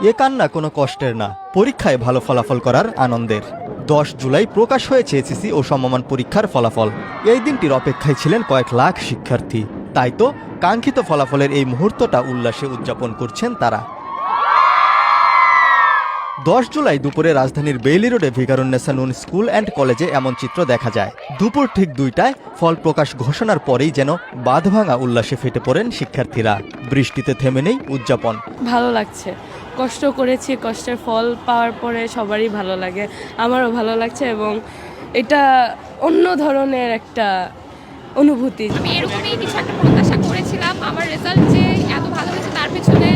এ কান্না কোনো কষ্টের না। পরীক্ষায় ভালো ফলাফল করার আনন্দের। দশ জুলাই প্রকাশ হয়েছে এসিসি ও সমমান পরীক্ষার ফলাফল। এই দিনটির অপেক্ষায় ছিলেন কয়েক লাখ শিক্ষার্থী। তাই তো কাঙ্ক্ষিত ফলাফলের এই মুহূর্তটা উল্লাসে উদযাপন করছেন তারা। দশ জুলাই দুপুরে রাজধানীর বেইলি রোডে ভিকারুন্নেসা নুন স্কুল অ্যান্ড কলেজে এমন চিত্র দেখা যায়। দুপুর ঠিক দুইটায় ফল প্রকাশ ঘোষণার পরেই যেন বাঁধভাঙা উল্লাসে ফেটে পড়েন শিক্ষার্থীরা। বৃষ্টিতে থেমে নেই উদযাপন। ভালো লাগছে। কষ্ট করেছি কষ্টের ফল পাওয়ার পরে সবারই ভালো লাগে আমারও ভালো লাগছে এবং এটা অন্য ধরনের একটা অনুভূতি। আমি এরকমই কিছু একটা প্রত্যাশা করেছিলাম আমার রেজাল্ট যে এত ভালো হয়েছে তার পেছনে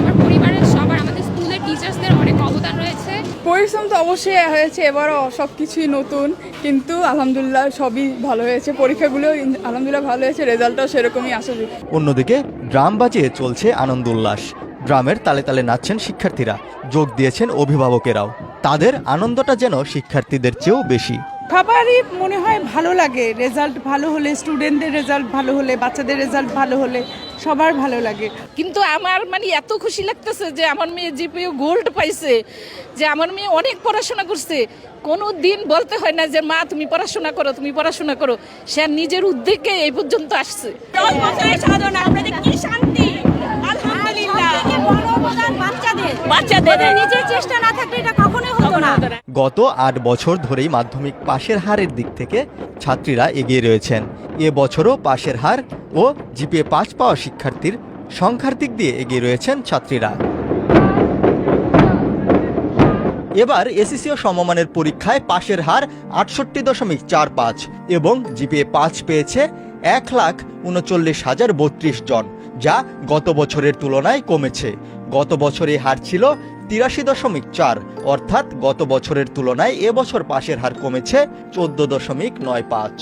আমার পরিবারের সবার আমাদের স্কুলের টিচার্সদের অনেক অবদান রয়েছে। পরিশ্রম তো অবশ্যই হয়েছে এবারও সব কিছুই নতুন কিন্তু আলহামদুলিল্লাহ সবই ভালো হয়েছে পরীক্ষাগুলো আলহামদুলিল্লাহ ভালো হয়েছে রেজাল্টটাও সেরকমই আসা অন্যদিকে ড্রাম বাজিয়ে চলছে আনন্দ উল্লাস। ড্রামের তালে তালে নাচছেন শিক্ষার্থীরা। যোগ দিয়েছেন অভিভাবকেরাও। তাদের আনন্দটা যেন শিক্ষার্থীদের চেয়েও বেশি। সবারই মনে হয় ভালো লাগে। রেজাল্ট ভালো হলে স্টুডেন্টদের রেজাল্ট ভালো হলে বাচ্চাদের রেজাল্ট ভালো হলে সবার ভালো লাগে। কিন্তু আমার মানে এত খুশি লাগতেছে যে আমার মেয়ে জিপিও গোল্ড পাইছে যে আমার মেয়ে অনেক পড়াশোনা করছে। কোনো দিন বলতে হয় না যে মা তুমি পড়াশোনা করো তুমি পড়াশোনা করো। সে নিজের উদ্যোগে এই পর্যন্ত আসছে। বাচ্চাদের নিজের চেষ্টা না থাকলে এটা কখনোই হতো না। গত আট বছর ধরেই মাধ্যমিক পাশের হারের দিক থেকে ছাত্রীরা এগিয়ে রয়েছেন। এ বছরও পাশের হার ও জিপিএ পাঁচ পাওয়া শিক্ষার্থীর সংখ্যার দিক দিয়ে এগিয়ে রয়েছেন ছাত্রীরা। এবার এসিসি ও সমমানের পরীক্ষায় পাশের হার আটষট্টি দশমিক চার পাঁচ এবং জিপিএ পাঁচ পেয়েছে এক লাখ উনচল্লিশ হাজার বত্রিশ জন যা গত বছরের তুলনায় কমেছে। গত বছরে হার ছিল তিরাশি দশমিক চার, অর্থাৎ গত বছরের তুলনায় এবছর পাশের হার কমেছে চোদ্দ দশমিক নয় পাঁচ।